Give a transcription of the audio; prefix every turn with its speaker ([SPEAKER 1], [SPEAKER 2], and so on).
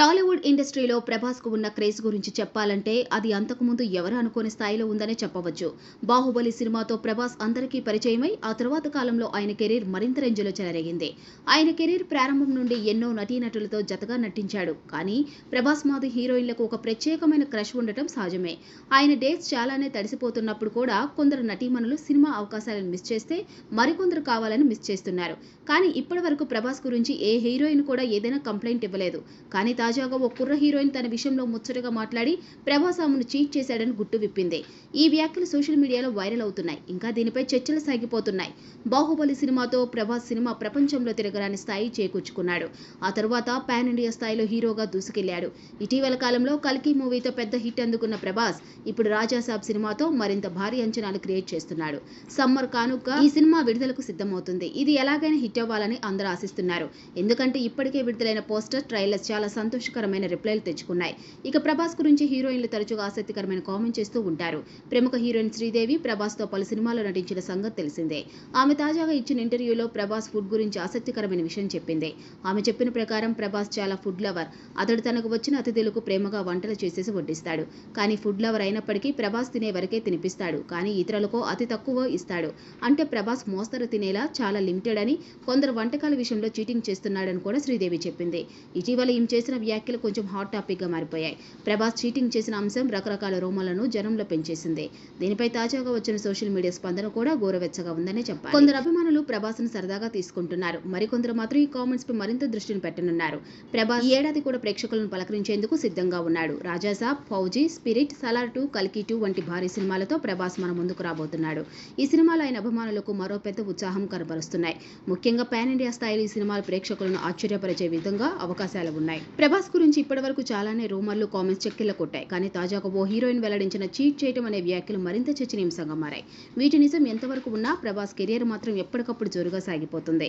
[SPEAKER 1] టాలీవుడ్ ఇండస్ట్రీలో ప్రభాస్కు ఉన్న క్రేజ్ గురించి చెప్పాలంటే అది అంతకుముందు ఎవరు అనుకోని స్థాయిలో ఉందనే చెప్పవచ్చు. బాహుబలి సినిమాతో ప్రభాస్ అందరికీ పరిచయమై ఆ తర్వాత కాలంలో ఆయన కెరీర్ మరింత రేంజ్లో చెలరేగింది. ఆయన కెరీర్ ప్రారంభం నుండి ఎన్నో నటీనటులతో జతగా నటించాడు. కానీ ప్రభాస్ మాది హీరోయిన్లకు ఒక ప్రత్యేకమైన క్రష్ ఉండటం సహజమే. ఆయన డేట్స్ చాలానే తడిసిపోతున్నప్పుడు కూడా కొందరు నటీమణులు సినిమా అవకాశాలను మిస్ చేస్తే మరికొందరు కావాలని మిస్ చేస్తున్నారు. కానీ ఇప్పటి వరకు ప్రభాస్ గురించి ఏ హీరోయిన్ కూడా ఏదైనా కంప్లైంట్ ఇవ్వలేదు. కానీ తాజాగా ఓ కుర్ర హీరోయిన్ తన విషయంలో ముచ్చటగా మాట్లాడి ప్రభాస్ ఆమెను చీట్ చేశాడని గుట్టు విప్పింది. ఈ వ్యాఖ్యలు సోషల్ మీడియాలో వైరల్ అవుతున్నాయి. ఇంకా దీనిపై చర్చలు సాగిపోతున్నాయి. బాహుబలి సినిమాతో ప్రభాస్ సినిమా ప్రపంచంలో తిరగరాని స్థాయి చేకూర్చుకున్నాడు. ఆ తర్వాత పాన్ ఇండియా స్థాయిలో హీరోగా దూసుకెళ్ళాడు. ఇటీవల కాలంలో కల్కి మూవీతో పెద్ద హిట్ అందుకున్న ప్రభాస్ ఇప్పుడు రాజాసాబ్ సినిమాతో మరింత భారీ అంచనాలు క్రియేట్ చేస్తున్నాడు. సమ్మర్ కానుక ఈ సినిమా విడుదలకు సిద్ధమవుతుంది. ఇది ఎలాగైనా హిట్ అవ్వాలని అందరూ ఆశిస్తున్నారు. ఎందుకంటే ఇప్పటికే విడుదలైన పోస్టర్ ట్రైలర్స్ చాలా సంతోషకరమైన రిప్లైలు తెచ్చుకున్నాయి. ఇక ప్రభాస్ గురించి హీరోయిన్లు తరచుగా ఆసక్తికరమైన కామెంట్ చేస్తూ ఉంటారు. ప్రముఖ హీరోయిన్ శ్రీదేవి ప్రభాస్తో పలు సినిమాల్లో నటించిన సంగతి తెలిసిందే. ఆమె తాజాగా ఇచ్చిన ఇంటర్వ్యూలో ప్రభాస్ ఫుడ్ గురించి ఆసక్తికరమైన విషయం చెప్పింది. ఆమె చెప్పిన ప్రకారం ప్రభాస్ చాలా ఫుడ్ లవర్. అతడు తనకు వచ్చిన అతిథులకు ప్రేమగా వంటలు చేసేసి వడ్డిస్తాడు. కానీ ఫుడ్ లవర్ అయినప్పటికీ ప్రభాస్ తినే వరకే తినిపిస్తాడు. కానీ ఇతరులకు అతి తక్కువ ఇస్తాడు. అంటే ప్రభాస్ మోస్తరు తినేలా చాలా లిమిటెడ్ అని కొందరు వంటకాల విషయంలో చీటింగ్ చేస్తున్నాడని కూడా శ్రీదేవి చెప్పింది. ఇటీవల ఈమె చేసిన వ్యాఖ్యలు కొంచెం హాట్ టాపిక్గా మారిపోయాయి. ప్రభాస్ చీటింగ్ చేసిన అంశం రకరకాల రోమాలను జనంలో పెంచేసింది. దీనిపై తాజాగా వచ్చిన సోషల్ మీడియా స్పందన కూడా గోరవెచ్చగా ఉందని చెప్పారు కొందరు అభిమానులు ప్రభాస్ను సరదాగా తీసుకుంటున్నారు. మరికొందరు మాత్రం ఈ కామెంట్స్ పై మరింత దృష్టిని పెట్టనున్నారు. ప్రభాస్ ఈ ఏడాది కూడా ప్రేక్షకులను పలకరించేందుకు సిద్ధంగా ఉన్నాడు. రాజాసాబ్ ఫౌజీ స్పిరిట్ సలార్ టూ కల్కి టూ వంటి భారీ సినిమాలతో ప్రభాస్ మన ముందుకు రాబోతున్నాడు. ఈ సినిమాలు ఆయన అభిమానులకు మరో పెద్ద ఉత్సాహం కనబరుస్తున్నాయి. ముఖ్యంగా పాన్ ఇండియా స్థాయిలో ఈ సినిమాలు ప్రేక్షకులను ఆశ్చర్యపరిచే విధంగా అవకాశాలు ఉన్నాయి. ప్రభాస్ గురించి ఇప్పటివరకు చాలానే రూమర్లు కామెంట్స్ చెక్కిల్ల కొట్టాయి. కానీ తాజాగా ఓ హీరోయిన్ వెల్లడించిన చీట్ చేయడం అనే వ్యాఖ్యలు మరింత చర్చనీయాంశంగా మారాయి. వీటి నిజం ఎంతవరకు ఉన్నా ప్రభాస్ కెరియర్ మాత్రం ఎప్పటికప్పుడు జోరుగా సాగిపోతుంది.